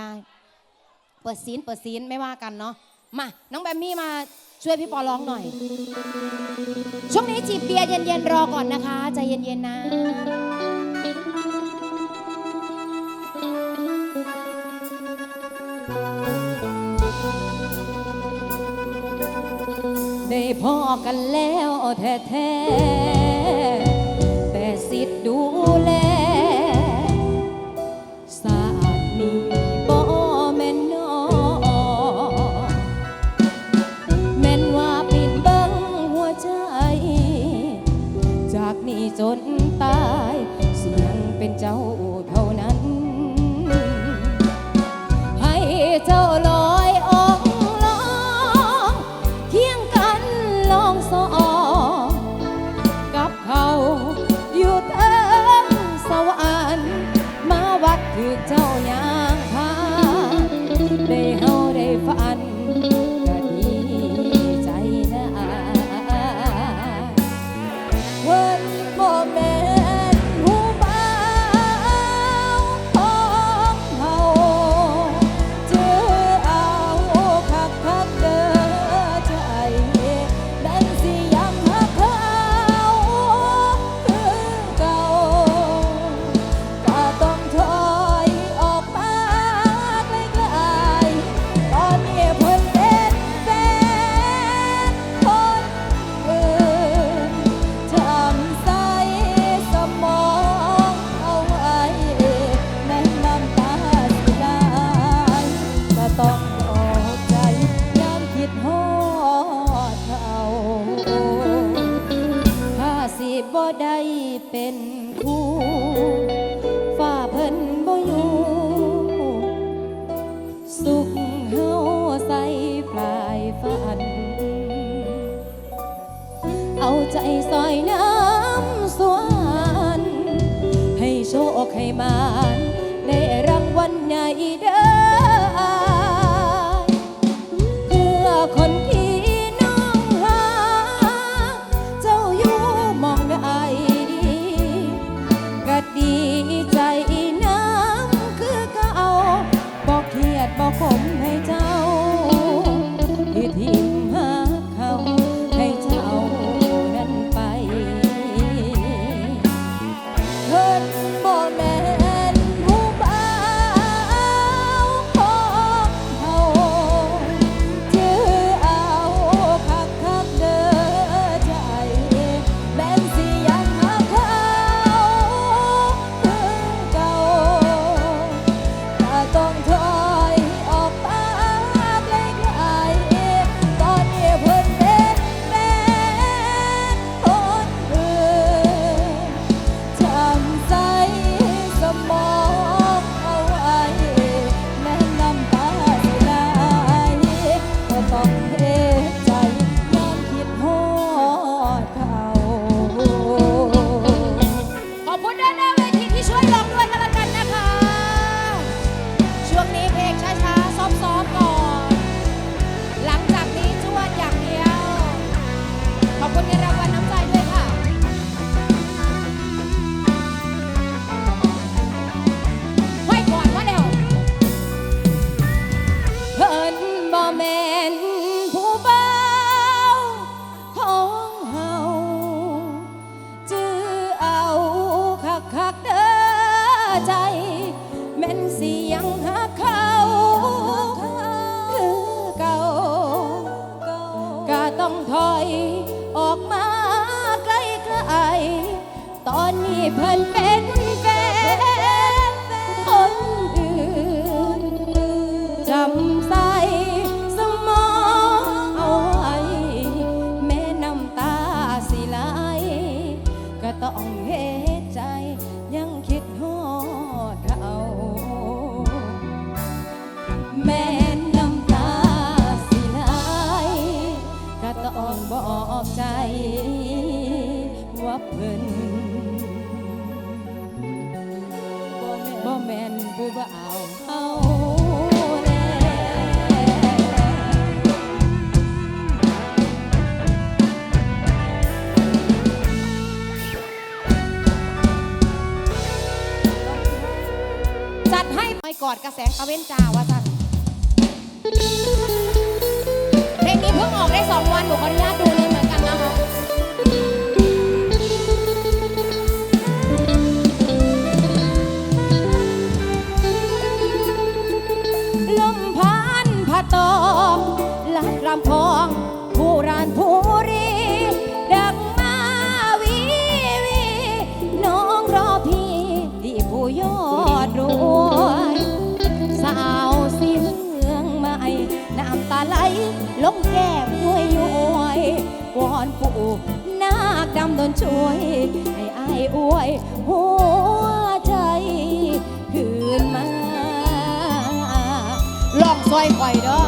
ได้เปิดซีนเปิดซีนไม่ว่ากันเนาะมา น้องแบมมี่มาช่วยพี่ปอร้องหน่อย ช่วงนี้จีบเบียร์เย็นๆรอก่อนนะคะใจเย็นๆนะ ได้พอกันแล้วแท้ๆแต่สิทธิ์ดูแล จน and Yeah. ใจแม่นสียังหาเขาคือเก่าก็ต้องถอยออกมาไกลไกลตอนนี้เพิ่นเป็น แม่น้ำตาสิไหลกรต้องบอกใจ ว่าเพิ่นบ่แม่นผู้บ่าเฮาจัดให้ไม่กอดกระแสงตะเว้นจาวาจัน โดนช่วย ให้อายอวยหัวใจคืนมาลองซอยไข่เด้อ